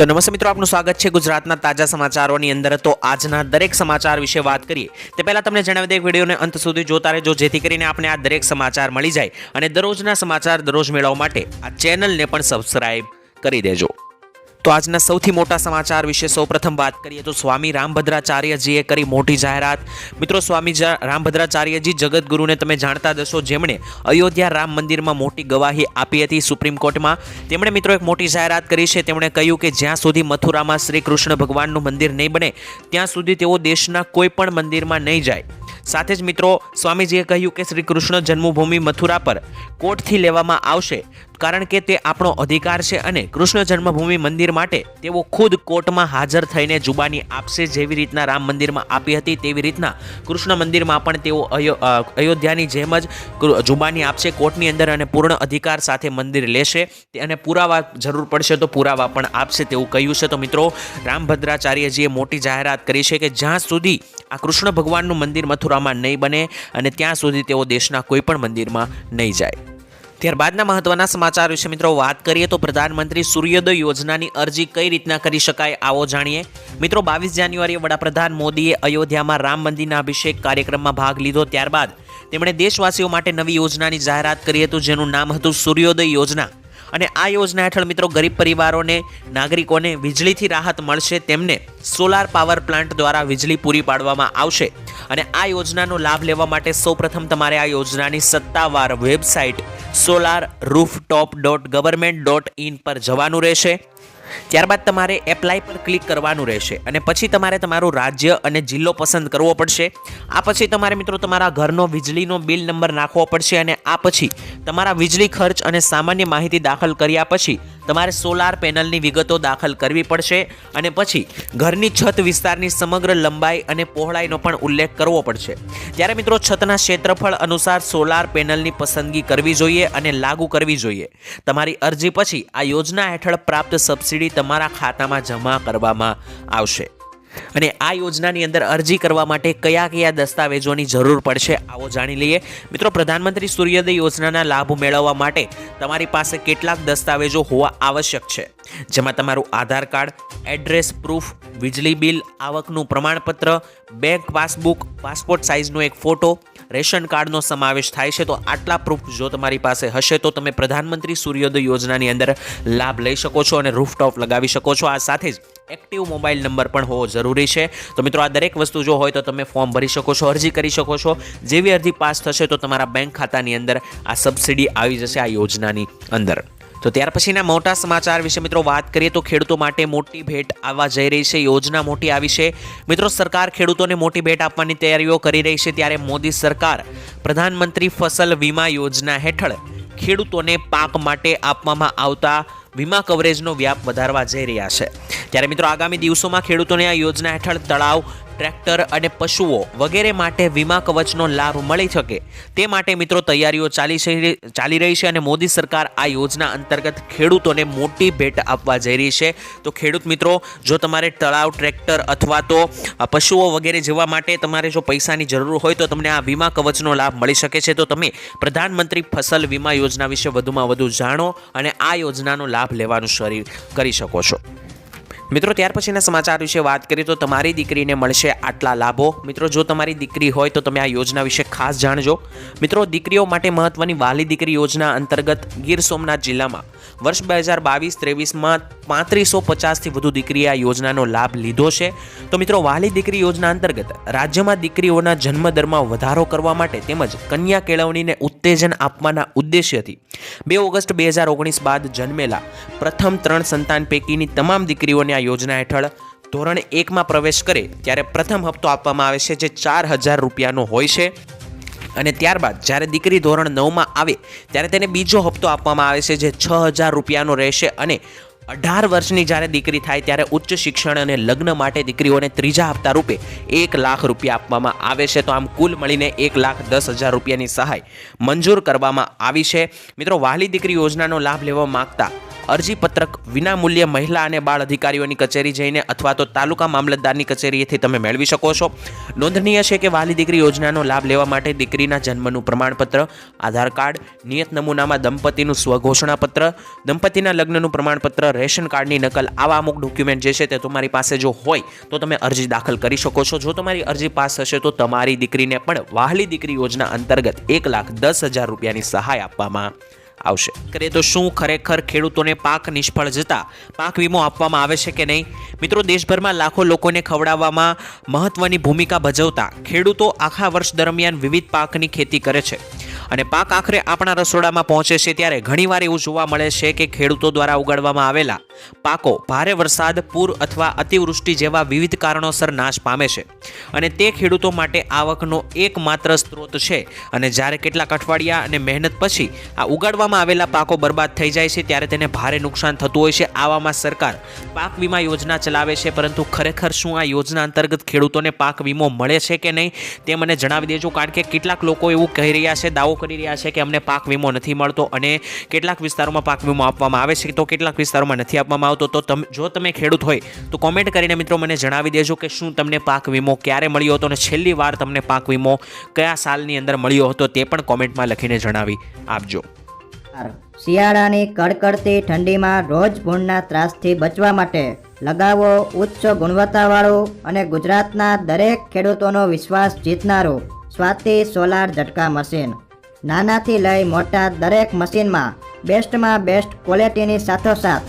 તો નમસ્તે મિત્રો, આપનું સ્વાગત છે ગુજરાતના તાજા સમાચારોની અંદર. તો આજના દરેક સમાચાર વિશે વાત કરીએ, તે પહેલાં તમને જણાવી દે વિડીયોને અંત સુધી જોતા રહેજો, જેથી કરીને આપણે આ દરેક સમાચાર મળી જાય. અને દરરોજના સમાચાર દરરોજ મેળવવા માટે આ ચેનલને પણ સબસ્ક્રાઈબ કરી દેજો. તો આજના સૌથી મોટા સમાચાર વિશે સૌપ્રથમ વાત કરીએ તો સ્વામી રામભદ્રાચાર્યજીએ કરી મોટી જાહેરાત. મિત્રો, સ્વામી રામભદ્રાચાર્યજી જગતગુરુને તમે જાણતા દશો જેમણે અયોધ્યા રામ મંદિરમાં મોટી ગવાહી આપી હતી સુપ્રીમ કોર્ટમાં. તેમણે મિત્રો એક મોટી જાહેરાત કરી છે. તેમણે કહ્યું કે જ્યાં સુધી મથુરામાં શ્રી કૃષ્ણ ભગવાનનું મંદિર નહીં બને, ત્યાં સુધી તેઓ દેશના કોઈ પણ મંદિરમાં નહીં જાય. સાથે જ મિત્રો, સ્વામીજીએ કહ્યું કે શ્રી કૃષ્ણ જન્મભૂમિ મથુરા પર કોર્ટથી લેવામાં આવશે. કારણ કે તે આપણો અધિકાર છે અને કૃષ્ણ જન્મભૂમિ મંદિર માટે તેઓ ખુદ કોર્ટમાં હાજર થઈને જુબાની આપશે જેવી રીતના રામ મંદિરમાં આપી હતી તેવી રીતના કૃષ્ણ મંદિરમાં પણ તેઓ અયો- અયોધ્યાની જેમ જ જુબાની આપશે, કોર્ટની અંદર અને પૂર્ણ અધિકાર સાથે મંદિર લેશે અને પુરાવા જરૂર પડશે તો પુરાવા પણ આપશે તેવું કહ્યું છે. તો મિત્રો, રામભદ્રાચાર્યજીએ મોટી જાહેરાત કરી છે કે જ્યાં સુધી આ કૃષ્ણ ભગવાનનું મંદિર મથુરામાં નહીં બને અને ત્યાં સુધી તેઓ દેશના કોઈ પણ મંદિરમાં નહીં જાય. ત્યારબાદના મહત્વના સમાચાર વિશે મિત્રો વાત કરીએ તો પ્રધાનમંત્રી સૂર્યોદય યોજનાની અરજી કઈ રીતના કરી શકાય આવો જાણીએ. મિત્રો, બાવીસ જાન્યુઆરીએ વડાપ્રધાન મોદીએ અયોધ્યામાં રામ મંદિરના અભિષેક કાર્યક્રમમાં ભાગ લીધો. ત્યારબાદ તેમણે દેશવાસીઓ માટે નવી યોજનાની જાહેરાત કરી હતું, જેનું નામ હતું સૂર્યોદય યોજના. અને આ યોજના હેઠળ મિત્રો ગરીબ પરિવારોને, નાગરિકોને વીજળીથી રાહત મળશે તેમને સોલાર પાવર પ્લાન્ટ દ્વારા વીજળી પૂરી પાડવામાં આવશે. અને આ યોજનાનો લાભ લેવા માટે સૌપ્રથમ તમારે આ યોજનાની સત્તાવાર website solar rooftop dot government dot in પર જવાનું રહેશે. ત્યારબાદ તમારે એપ્લાય પર ક્લિક કરવાનું રહેશે અને પછી તમારે તમારું રાજ્ય અને જિલ્લો પસંદ કરવો પડશે. આ પછી તમારે મિત્રો તમારા ઘરનો વીજળીનો બિલ નંબર નાખવો પડશે અને આ પછી તમારા વીજળી ખર્ચ અને સામાન્ય માહિતી દાખલ કર્યા પછી તમારે સોલાર પેનલની વિગતો દાખલ કરવી પડશે અને પછી ઘરની છત વિસ્તારની સમગ્ર લંબાઈ અને પહોળાઈનો પણ ઉલ્લેખ કરવો પડશે. ત્યારે મિત્રો છતના ક્ષેત્રફળ અનુસાર સોલાર પેનલની પસંદગી કરવી જોઈએ અને લાગુ કરવી જોઈએ. તમારી અરજી પછી આ યોજના હેઠળ પ્રાપ્ત સબસિડી તમારા ખાતામાં જમા કરવામાં આવશે. અને આ યોજનાની અંદર અરજી કરવા માટે કયા કયા દસ્તાવેજોની જરૂર પડશે, આવો જાણી લઈએ. મિત્રો, પ્રધાનમંત્રી સૂર્યોદય યોજનાના લાભ મેળવવા માટે તમારી પાસે કેટલાક દસ્તાવેજો હોવા આવશ્યક છે. જેમાં તમારું આધાર કાર્ડ, એડ્રેસ પ્રૂફ, વીજળી બિલ, આવકનું પ્રમાણપત્ર, બેંક પાસબુક, પાસપોર્ટ સાઇઝનો એક ફોટો, રેશન કાર્ડનો સમાવેશ થાય છે. તો આટલા પ્રૂફ જો તમારી પાસે હશે, તો તમે પ્રધાનમંત્રી સૂર્યોદય યોજનાની અંદર લાભ લઈ શકો છો અને રૂફટોપ લગાવી શકો છો. આ સાથે જ એક્ટિવ મોબાઈલ નંબર પણ હોવો જરૂરી છે. તો મિત્રો, આ દરેક વસ્તુ જો હોય તો તમે ફોર્મ ભરી શકો છો, અરજી કરી શકો છો. જેવી અરજી પાસ થશે તો તમારા બેંક ખાતાની અંદર આ સબસિડી આવી જશે આ યોજનાની અંદર. તો ત્યાર પછીના મોટા સમાચાર વિશે મિત્રો વાત કરીએ તો ખેડૂતો માટે મોટી ભેટ આવવા જઈ રહી છે, યોજના મોટી આવી છે. મિત્રો, સરકાર ખેડૂતોને મોટી ભેટ આપવાની તૈયારીઓ કરી રહી છે, ત્યારે મોદી સરકાર પ્રધાનમંત્રી ફસલ વીમા યોજના હેઠળ ખેડૂતોને પાક માટે આપવામાં આવતા વીમા કવરેજનો વ્યાપ વધારવા જઈ રહ્યા છે. ત્યારે મિત્રો આગામી દિવસોમાં ખેડૂતોને આ યોજના હેઠળ તળાવ ટ્રેક્ટર અને પશુઓ વગેરે માટે વીમા કવચનો લાભ મળી શકે. તે માટે મિત્રો તૈયારીઓ ચાલી ચાલી રહી છે અને મોદી સરકાર આ યોજના અંતર્ગત ખેડૂતોને મોટી ભેટ આપવા જઈ રહી છે. તો ખેડૂત મિત્રો, જો તમારે તળાવ ટ્રેક્ટર અથવા તો પશુઓ વગેરે જેવા માટે તમારે જો પૈસાની જરૂર હોય તો તમને આ વીમા કવચનો લાભ મળી શકે છે. તો તમે પ્રધાનમંત્રી ફસલ વીમા યોજના વિશે વધુમાં વધુ જાણો અને આ યોજનાનો લાભ લેવાનું શરૂ કરી શકો છો. મિત્રો, ત્યાર પછીના સમાચાર વિશે વાત કરીએ તો તમારી દીકરીને મળશે આટલા લાભો. મિત્રો, જો તમારી દીકરી હોય તો તમે આ યોજના વિશે ખાસ જાણજો. મિત્રો, દીકરીઓ માટે મહત્વની વાલી દીકરી યોજના અંતર્ગત ગીર સોમનાથ જિલ્લામાં વર્ષ બે હજાર બાવીસ ત્રેવીસમાં પાંત્રીસો પચાસથી વધુ દીકરીએ આ યોજનાનો લાભ લીધો છે. તો મિત્રો, વાલી દીકરી યોજના અંતર્ગત રાજ્યમાં દીકરીઓના જન્મદરમાં વધારો કરવા માટે તેમજ કન્યા કેળવણીને ઉત્તેજન આપવાના ઉદ્દેશ્યથી બે ઓગસ્ટ બે હજાર ઓગણીસ બાદ જન્મેલા પ્રથમ ત્રણ સંતાન પૈકીની તમામ દીકરીઓને આ યોજના હેઠળ ધોરણ એકમાં પ્રવેશ કરે, ત્યારે પ્રથમ હપ્તો આપવામાં આવે છે, જે ચાર હજાર રૂપિયાનો હોય છે. અને ત્યારબાદ જ્યારે દીકરી ધોરણ નવમાં આવે, ત્યારે તેને બીજો હપ્તો આપવામાં આવે છે, જે છ હજાર રૂપિયાનો રહેશે અને અઢાર વર્ષની જ્યારે દીકરી થાય, ત્યારે ઉચ્ચ શિક્ષણ અને લગ્ન માટે દીકરીઓને ત્રીજા હપ્તા રૂપે એક લાખ રૂપિયા આપવામાં આવે છે. તો આમ કુલ મળીને એક લાખ દસ હજાર રૂપિયાની સહાય મંજૂર કરવામાં આવી છે. મિત્રો, વાલી દીકરી યોજનાનો લાભ લેવા માંગતા અરજીપત્રક વિનામૂલ્યે મહિલા અને બાળ અધિકારીઓની કચેરી જઈને અથવા તો તાલુકા મામલતદારની કચેરીએથી તમે મેળવી શકો છો. નોંધનીય છે કે વાલી દીકરી યોજનાનો લાભ લેવા માટે દીકરીના જન્મનું પ્રમાણપત્ર, આધાર કાર્ડ, નિયત નમૂનામાં દંપતીનું સ્વઘોષણાપત્ર, દંપતીના લગ્નનું પ્રમાણપત્ર, રેશન કાર્ડની નકલ, આવા અમુક ડોક્યુમેન્ટ જે છે તે તમારી પાસે જો હોય તો તમે અરજી દાખલ કરી શકો છો. જો તમારી અરજી પાસ થશે તો તમારી દીકરીને પણ વાહલી દીકરી યોજના અંતર્ગત એક લાખ દસ હજાર રૂપિયાની સહાય આપવામાં આવશે. કરીએ તો શું ખરેખર ખેડૂતોને પાક નિષ્ફળ જતા પાક વીમો આપવામાં આવે છે કે નહીં? મિત્રો, દેશભરમાં લાખો લોકોને ખવડાવવામાં મહત્વની ભૂમિકા ભજવતા ખેડૂતો આખા વર્ષ દરમિયાન વિવિધ પાકની ખેતી કરે છે. અને પાક આખરે આપણા રસોડામાં પહોંચે છે ત્યારે ઘણીવાર એવું જોવા મળે છે કે ખેડૂતો દ્વારા ઉગાડવામાં આવેલા પાકો ભારે વરસાદ, પૂર અથવા અતિવૃષ્ટિ જેવા વિવિધ કારણોસર નાશ પામે છે. અને તે ખેડૂતો માટે આવકનો એકમાત્ર સ્ત્રોત છે. અને જ્યારે કેટલાક અઠવાડિયા અને મહેનત પછી આ ઉગાડવામાં આવેલા પાકો બરબાદ થઈ જાય છે, ત્યારે તેને ભારે નુકસાન થતું હોય છે. આવામાં સરકાર પાક વીમા યોજના ચલાવે છે, પરંતુ ખરેખર શું આ યોજના અંતર્ગત ખેડૂતોને પાક વીમો મળે છે કે નહીં, તે મને જણાવી દેજો. કારણ કે કેટલાક લોકો એવું કહી રહ્યા છે, દાવો કરી રહ્યા છે કે અમને પાક વીમો નથી મળતો અને કેટલાક વિસ્તારોમાં પાક વીમો આપવામાં આવે છે. તો કેટલાક વિસ્તારોમાં નથી આપવામાં આવતો તો તમે, જો તમે ખેડૂત હોય, તો કોમેન્ટ કરીને મિત્રો મને જણાવી દેજો કે શું તમને પાક વીમો ક્યારે મળ્યો હતો અને છેલ્લી વાર તમને પાક વીમો કયા સાલની અંદર મળ્યો હતો તે પણ કોમેન્ટમાં લખીને જણાવી આપજો. શિયાળાની કડકડતી ઠંડીમાં રોજ ભૂણના ત્રાસથી બચવા માટે લગાવો ઉચ્ચ ગુણવત્તાવાળો અને ગુજરાતના દરેક ખેડૂતોનો વિશ્વાસ જીતનારું સ્વાતિ સોલાર ઝટકા મશીન. નાનાથી લઈ મોટા દરેક મશીનમાં બેસ્ટમાં બેસ્ટ ક્વોલિટીની સાથોસાથ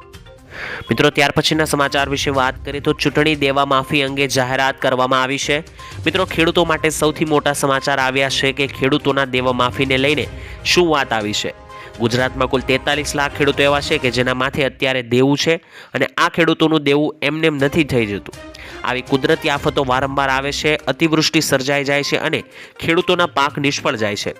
મિત્રો, ત્યાર પછીના સમાચાર વિશે વાત કરીએ તો ચૂંટણી દેવા માફી અંગે જાહેરાત કરવામાં આવી છે. મિત્રો, ખેડૂતો માટે સૌથી મોટા સમાચાર આવ્યા છે કે ખેડૂતોના દેવા માફીને લઈને શું વાત આવી છે? ગુજરાતમાં કુલ તેતાલીસ લાખ ખેડૂતો એવા છે કે જેના માથે અત્યારે દેવું છે અને આ ખેડૂતોનું દેવું એમનેમ નથી થઈ જતું. આવી કુદરતી આફતો વારંવાર આવે છે, અતિવૃષ્ટિ સર્જાઈ જાય છે અને ખેડૂતોના પાક નિષ્ફળ જાય છે.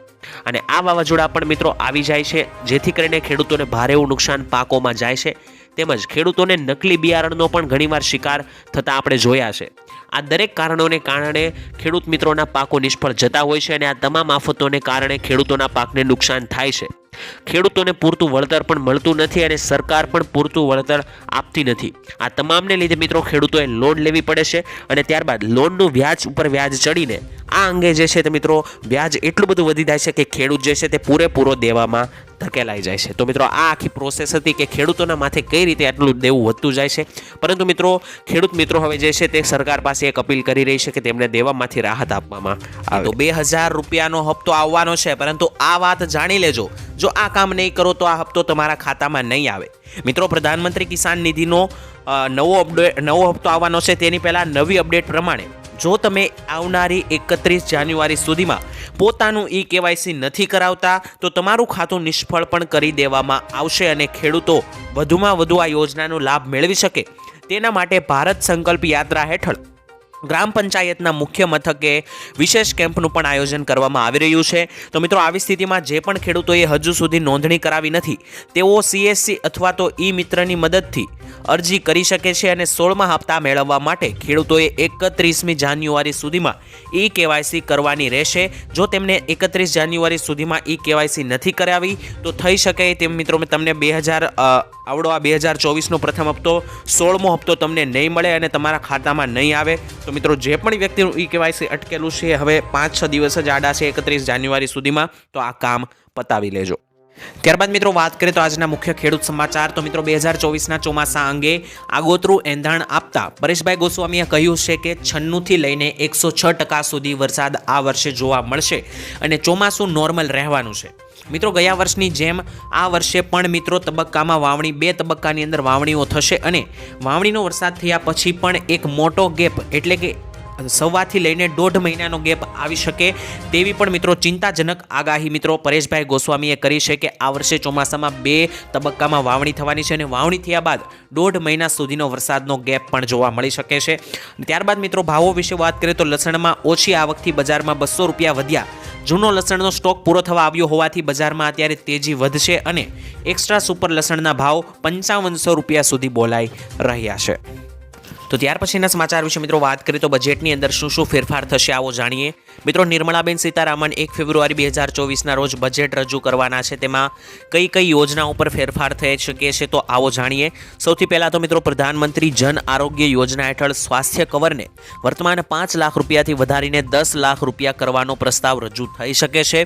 અને આ વાવાઝોડા પણ મિત્રો આવી જાય છે, જેથી કરીને ખેડૂતોને ભારેવું નુકસાન પાકોમાં જાય છે. તેમજ ખેડૂતોને નકલી બિયારણનો પણ ઘણીવાર શિકાર થતા આપણે જોયા છે. આ દરેક કારણોને કારણે ખેડૂત મિત્રોના પાકો નિષ્ફળ જતા હોય છે અને આ તમામ આફતોને કારણે ખેડૂતોના પાકને નુકસાન થાય છે. ખેડૂતોને પૂરતું વળતર પણ મળતું નથી અને સરકાર પણ પૂરતું વળતર આપતી નથી. આ તમામને લીધે મિત્રો ખેડૂતોએ લોન લેવી પડે છે અને ત્યારબાદ લોનનું વ્યાજ ઉપર વ્યાજ ચડીને આ અંગે જે છે તે મિત્રો વ્યાજ એટલું બધું વધી જાય છે કે ખેડૂત જે છે તે પૂરેપૂરો દેવામાં ધકેલાઈ જાય છે. તો મિત્રો આ આખી પ્રોસેસ હતી કે ખેડૂતોના માથે કઈ રીતે આટલું દેવું વધતું જાય છે? પરંતુ મિત્રો ખેડૂત મિત્રો હવે જે છે તે સરકાર પાસે એક અપીલ કરી રહી છે કે તેમને દેવામાંથી રાહત આપવામાં આવે. તો બે હજાર રૂપિયાનો હપ્તો આવવાનો છે, પરંતુ આ વાત જાણી લેજો. જો આ કામ નહીં કરો તો આ હપ્તો તમારા ખાતામાં નહીં આવે. મિત્રો, પ્રધાનમંત્રી કિસાન નિધિનો નવો અપડેટ નવો હપ્તો આવવાનો છે તેની પહેલાં નવી અપડેટ પ્રમાણે જો તમે આવનારી એકત્રીસ જાન્યુઆરી સુધીમાં પોતાનું ઈ કેવાયસી નથી કરાવતા, તો તમારું ખાતું નિષ્ફળ પણ કરી દેવામાં આવશે અને ખેડૂતો વધુમાં વધુ આ યોજનાનો લાભ મેળવી શકે. તેના માટે ભારત સંકલ્પ યાત્રા હેઠળ ગ્રામ પંચાયતના મુખ્ય મથકે વિશેષ કેમ્પનું પણ આયોજન કરવામાં આવી રહ્યું છે. તો મિત્રો, આવી સ્થિતિમાં જે પણ ખેડૂતોએ હજુ સુધી નોંધણી કરાવી નથી, તેઓ સીએસસી અથવા તો ઈ મિત્રની મદદથી અરજી કરી શકે છે અને સોળમા હપ્તા મેળવવા માટે ખેડૂતોએ એકત્રીસમી જાન્યુઆરી સુધીમાં ઈ કેવાયસી કરવાની રહેશે. જો તેમને એકત્રીસ જાન્યુઆરી સુધીમાં ઈ કેવાયસી નથી કરાવી, તો થઈ શકે તેમ મિત્રો તમને બે હજાર આવડો આ બે હજાર ચોવીસનો પ્રથમ હપ્તો, સોળમો હપ્તો તમને નહીં મળે અને તમારા ખાતામાં નહીં આવે. તો મિત્રો, જે પણ વ્યક્તિનું ઈ કેવાયસી અટકેલું છે, હવે પાંચ છ દિવસ જ આડા છે એકત્રીસ જાન્યુઆરી સુધીમાં, તો આ કામ પતાવી લેજો. ત્યારબાદ મિત્રો વાત કરીએ તો આજના મુખ્ય ખેડૂત સમાચાર. તો મિત્રો બે હજાર ચોવીસના ચોમાસા અંગે આગોતરું એંધાણ આપતા પરેશભાઈ ગોસ્વામીએ કહ્યું છે કે છન્નુંથી લઈને એકસો છ ટકા સુધી વરસાદ આ વર્ષે જોવા મળશે અને ચોમાસું નોર્મલ રહેવાનું છે. મિત્રો ગયા વર્ષની જેમ આ વર્ષે પણ મિત્રો તબક્કામાં વાવણી, બે તબક્કાની અંદર વાવણીઓ થશે અને વાવણીનો વરસાદ થયા પછી પણ એક મોટો ગેપ એટલે કે સવાથી લઈને દોઢ મહિનાનો ગેપ આવી શકે તેવી પણ મિત્રો ચિંતાજનક આગાહી મિત્રો પરેશભાઈ ગોસ્વામીએ કરી છે કે આ વર્ષે ચોમાસામાં બે તબક્કામાં વાવણી થવાની છે અને વાવણી થયા બાદ દોઢ મહિના સુધીનો વરસાદનો ગેપ પણ જોવા મળી શકે છે. ત્યારબાદ મિત્રો ભાવો વિશે વાત કરીએ તો લસણમાં ઓછી આવકથી બજારમાં બસો રૂપિયા વધ્યા. જૂનો લસણનો સ્ટોક પૂરો થવા આવ્યો હોવાથી બજારમાં અત્યારે તેજી વધશે અને એક્સ્ટ્રા સુપર લસણના ભાવ પંચાવનસો રૂપિયા સુધી બોલાઈ રહ્યા છે. તો ત્યાર પછીના સમાચાર વિશે મિત્રો વાત કરીએ તો બજેટની અંદર શું શું ફેરફાર થશે આવો જાણીએ. મિત્રો નિર્મળાબેન સીતારામન એક ફેબ્રુઆરી બે હજાર ચોવીસના રોજ બજેટ રજૂ કરવાના છે. તેમાં કઈ કઈ યોજના ઉપર ફેરફાર થઈ શકે છે તો આવો જાણીએ. સૌથી પહેલાં તો મિત્રો પ્રધાનમંત્રી જન આરોગ્ય યોજના હેઠળ સ્વાસ્થ્ય કવરને વર્તમાન પાંચ લાખ રૂપિયાથી વધારીને દસ લાખ રૂપિયા કરવાનો પ્રસ્તાવ રજૂ થઈ શકે છે.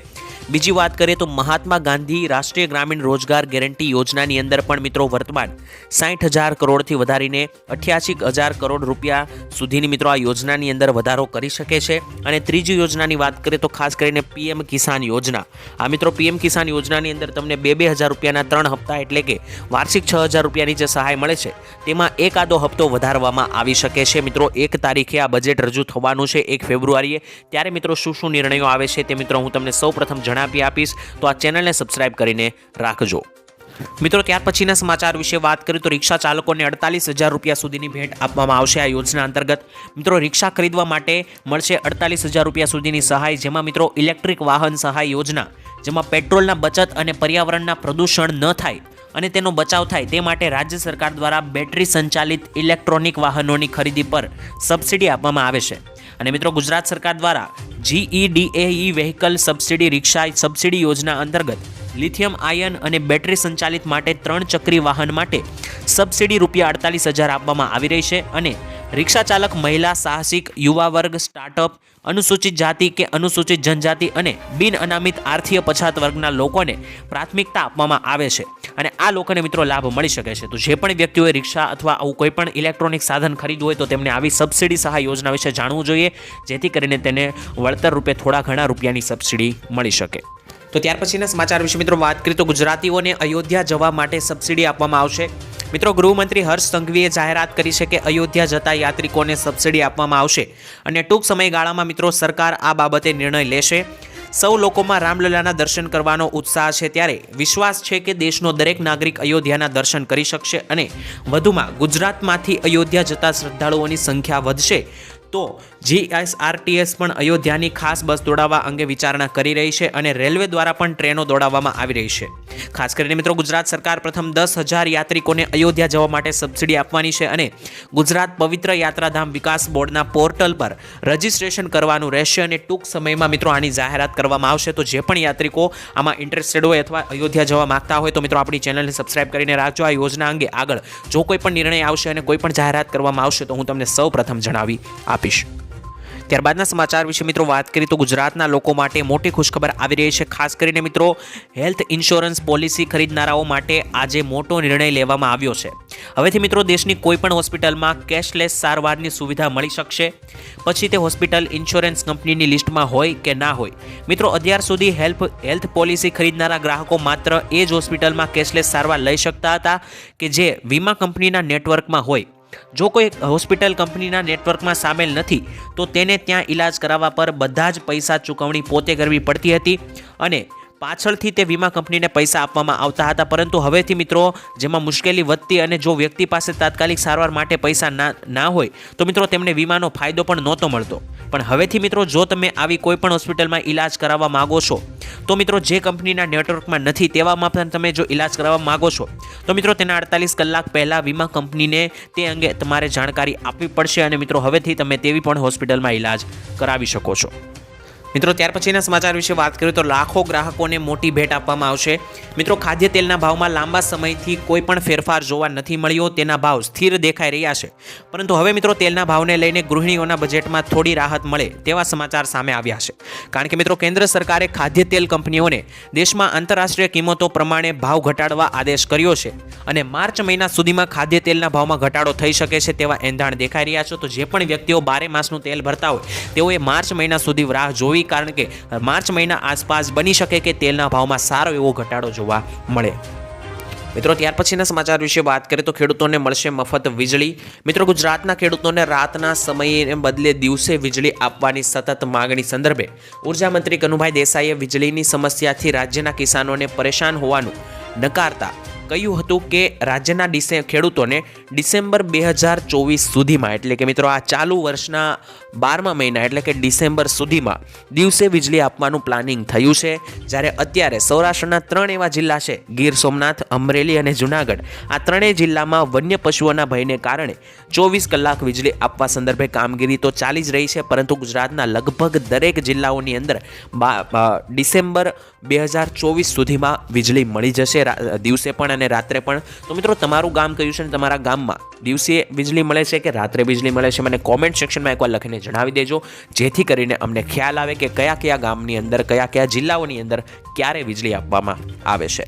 બીજી વાત કરીએ તો મહાત્મા ગાંધી રાષ્ટ્રીય ગ્રામીણ રોજગાર ગેરંટી યોજનાની અંદર પણ મિત્રો વર્તમાન સાઠ હજાર કરોડથી વધારીને અઠ્યાસી હજાર કરોડ રૂપિયા સુધીની મિત્રો આ યોજનાની અંદર વધારો કરી શકે છે. અને ત્રીજી યોજનાની વાત કરીએ તો ખાસ કરીને પીએમ કિસાન યોજના. આ મિત્રો, પીએમ કિસાન યોજનાની અંદર તમને બે બે હજાર રૂપિયાના ત્રણ હપ્તા એટલે કે વાર્ષિક છ હજાર રૂપિયાની જે સહાય મળે છે, તેમાં એકાદો હપ્તો વધારવામાં આવી શકે છે. મિત્રો, એક તારીખે આ બજેટ રજૂ થવાનું છે, એક ફેબ્રુઆરીએ. ત્યારે મિત્રો, શું શું નિર્ણયો આવે છે તે મિત્રો હું તમને સૌ પ્રથમ જણાવી આપીશ. તો આ ચેનલને સબસ્ક્રાઈબ કરીને રાખજો. મિત્રો, ત્યાર પછીના સમાચાર વિશે વાત કરીએ તો રિક્ષા ચાલકોને અડતાલીસ હજાર રૂપિયા સુધીની ભેટ આપવામાં આવશે આ યોજના અંતર્ગત. મિત્રો, રિક્ષા ખરીદવા માટે મળશે અડતાલીસ હજાર રૂપિયા સુધીની સહાય, જેમાં મિત્રો ઇલેક્ટ્રિક વાહન સહાય યોજના, જેમાં પેટ્રોલના બચત અને પર્યાવરણના પ્રદૂષણ ન થાય અને તેનો બચાવ થાય તે માટે રાજ્ય સરકાર દ્વારા બેટરી સંચાલિત ઇલેક્ટ્રોનિક વાહનોની ખરીદી પર સબસિડી આપવામાં આવે છે. અને મિત્રો, ગુજરાત સરકાર દ્વારા જીઈડીએઈ વ્હીકલ સબસિડી રિક્ષા સબસિડી યોજના અંતર્ગત લિથિયમ આયન અને બેટરી સંચાલિત માટે ત્રણ ચક્રી વાહન માટે સબસિડી રૂપિયા અડતાલીસ હજાર આપવામાં આવી રહી છે અને રિક્ષા ચાલક, મહિલા, સાહસિક, યુવા વર્ગ, સ્ટાર્ટઅપ, અનુસૂચિત જાતિ કે અનુસૂચિત જનજાતિ અને બિન અનામિત આર્થિક પછાત વર્ગના લોકોને પ્રાથમિકતા આપવામાં આવે છે અને આ લોકોને મિત્રો લાભ મળી શકે છે. તો જે પણ વ્યક્તિઓએ રિક્ષા અથવા આવું કોઈ પણ ઇલેક્ટ્રોનિક સાધન ખરીદવું હોય તો તેમને આવી સબસિડી સહાય યોજના વિશે જાણવું જોઈએ, જેથી કરીને તેને વળતર રૂપે થોડા ઘણા રૂપિયાની સબસિડી મળી શકે. તો ત્યાર પછીના સમાચાર વિશે મિત્રો વાત કરીએ તો ગુજરાતીઓને અયોધ્યા જવા માટે સબસિડી આપવામાં આવશે. મિત્રો, ગૃહમંત્રી હર્ષ સંઘવીએ જાહેરાત કરી છે કે અયોધ્યા જતા યાત્રિકોને સબસિડી આપવામાં આવશે અને ટૂંક સમયગાળામાં મિત્રો સરકાર આ બાબતે નિર્ણય લેશે. સૌ લોકોમાં રામલલાના દર્શન કરવાનો ઉત્સાહ છે ત્યારે વિશ્વાસ છે કે દેશનો દરેક નાગરિક અયોધ્યાના દર્શન કરી શકશે અને વધુમાં ગુજરાતમાંથી અયોધ્યા જતા શ્રદ્ધાળુઓની સંખ્યા વધશે. તો જીએસઆરટીએસ પણ અયોધ્યાની ખાસ બસ દોડાવવા અંગે વિચારણા કરી રહી છે અને રેલવે દ્વારા પણ ટ્રેનો દોડાવવામાં આવી રહી છે. ખાસ કરીને મિત્રો ગુજરાત સરકાર પ્રથમ દસ હજાર યાત્રિકોને અયોધ્યા જવા માટે સબસિડી આપવાની છે અને ગુજરાત પવિત્ર યાત્રાધામ વિકાસ બોર્ડના પોર્ટલ પર રજીસ્ટ્રેશન કરવાનું રહેશે અને ટૂંક સમયમાં મિત્રો આની જાહેરાત કરવામાં આવશે. તો જે પણ યાત્રિકો આમાં ઇન્ટરેસ્ટેડ હોય અથવા અયોધ્યા જવા માંગતા હોય તો મિત્રો આપણી ચેનલને સબસ્ક્રાઇબ કરીને રાખજો. આ યોજના અંગે આગળ જો કોઈ પણ નિર્ણય આવશે અને કોઈ પણ જાહેરાત કરવામાં આવશે તો હું તમને સૌ પ્રથમ જણાવી આપીશ. ત્યારબાદના સમાચાર વિશે મિત્રો વાત કરીએ તો ગુજરાતના લોકો માટે મોટી ખુશખબર આવી રહી છે. ખાસ કરીને મિત્રો, હેલ્થ ઇન્સ્યોરન્સ પોલિસી ખરીદનારાઓ માટે આજે મોટો નિર્ણય લેવામાં આવ્યો છે. હવેથી મિત્રો, દેશની કોઈપણ હોસ્પિટલમાં કેશલેસ સારવારની સુવિધા મળી શકશે. પછી તે હોસ્પિટલ ઇન્સ્યોરન્સ કંપનીની લિસ્ટમાં હોય કે ના હોય. મિત્રો, અત્યાર સુધી હેલ્પ, હેલ્થ પોલિસી ખરીદનારા ગ્રાહકો માત્ર એ જ હોસ્પિટલમાં કેશલેસ સારવાર લઈ શકતા હતા કે જે વીમા કંપનીના નેટવર્કમાં હોય. જો કોઈ હોસ્પિટલ કંપનીના નેટવર્કમાં સામેલ નથી, તો તેને ત્યાં ઈલાજ કરાવવા પર બધા જ પૈસા ચૂકવણી પોતે કરવી પડતી હતી અને પાછળથી તે વીમા કંપનીને પૈસા આપવામાં આવતા હતા. પરંતુ હવેથી મિત્રો, જેમાં મુશ્કેલી વધતી અને જો વ્યક્તિ પાસે તાત્કાલિક સારવાર માટે પૈસા ના ના હોય, તો મિત્રો તેમને વીમાનો ફાયદો પણ નહોતો મળતો. પણ હવેથી મિત્રો, જો તમે આવી કોઈપણ હોસ્પિટલમાં ઈલાજ કરાવવા માગો છો, તો મિત્રો જે કંપનીના નેટવર્કમાં નથી, તેવામાં પણ તમે જો ઈલાજ કરાવવા માગો છો, તો મિત્રો તેના અડતાલીસ કલાક પહેલાં વીમા કંપનીને તે અંગે તમારે જાણકારી આપવી પડશે અને મિત્રો હવેથી તમે તેવી પણ હોસ્પિટલમાં ઇલાજ કરાવી શકો છો. મિત્રો, ત્યાર પછીના સમાચાર વિશે વાત કરીએ તો લાખો ગ્રાહકોને મોટી ભેટ આપવામાં આવશે. મિત્રો, ખાદ્ય તેલના ભાવમાં લાંબા સમયથી કોઈ પણ ફેરફાર જોવા નથી મળ્યો, તેના ભાવ સ્થિર દેખાઈ રહ્યા છે. પરંતુ હવે, મિત્રો, તેલના ભાવને લઈને ગૃહિણીઓના બજેટમાં થોડી રાહત મળે તેવા સમાચાર સામે આવ્યા છે. કારણ કે, મિત્રો, કેન્દ્ર સરકારે ખાદ્ય તેલ કંપનીઓને દેશમાં આંતરરાષ્ટ્રીય કિંમતો પ્રમાણે ભાવ ઘટાડવા આદેશ કર્યો છે અને માર્ચ મહિના સુધીમાં ખાદ્ય તેલના ભાવમાં ઘટાડો થઈ શકે છે તેવા એંધાણ દેખાઈ રહ્યા છે. તો જે પણ વ્યક્તિઓ બારે માસનું તેલ ભરતા હોય, તેઓએ માર્ચ મહિના સુધી રાહ જોવી કારણ કે માર્ચ મહિના આસપાસ બની શકે કે તેલના ભાવમાં સારો એવો ઘટાડો જોવા મળે. મિત્રો, ત્યાર પછીના સમાચાર વિશે વાત કરીએ તો ખેડૂતોને મળશે મફત વીજળી. મિત્રો, ગુજરાતના ખેડૂતોને રાતના સમયે બદલે દિવસે વીજળી આપવાની સતત માગણી સંદર્ભે ઊર્જા મંત્રી કનુભાઈ દેસાઈએ વીજળીની સમસ્યાથી રાજ્યના કિસાનોને પરેશાન હોવાનું નકારતા કહ્યું હતું કે રાજ્યના ડિસે, ખેડૂતોને ડિસેમ્બર બે હજાર ચોવીસ સુધીમાં, એટલે કે મિત્રો આ ચાલુ વર્ષના બારમા મહિના, એટલે કે ડિસેમ્બર સુધીમાં દિવસે વીજળી આપવાનું પ્લાનિંગ થયું છે. જ્યારે અત્યારે સૌરાષ્ટ્રના ત્રણ એવા જિલ્લા છે, ગીર સોમનાથ, અમરેલી અને જુનાગઢ. આ ત્રણેય જિલ્લામાં વન્ય પશુઓના ભયને કારણે ચોવીસ કલાક વીજળી આપવા સંદર્ભે કામગીરી તો ચાલી જ રહી છે, પરંતુ ગુજરાતના લગભગ દરેક જિલ્લાઓની અંદર ડિસેમ્બર બે હજાર ચોવીસ સુધીમાં વીજળી મળી જશે. દિવસે પણ અને રાત્રે પણ. તો મિત્રો, તમારું ગામ કયું છે અને તમારા ગામમાં દિવસે વીજળી મળે છે કે રાત્રે વીજળી મળે છે? મને કોમેન્ટ સેક્શનમાં એકવાર લખીને જણાવી દેજો. જેથી કરીને અમને ખ્યાલ આવે કે કયા કયા ગામની અંદર, કયા કયા જિલ્લાઓની અંદર ક્યારે વીજળી આપવામાં આવે છે.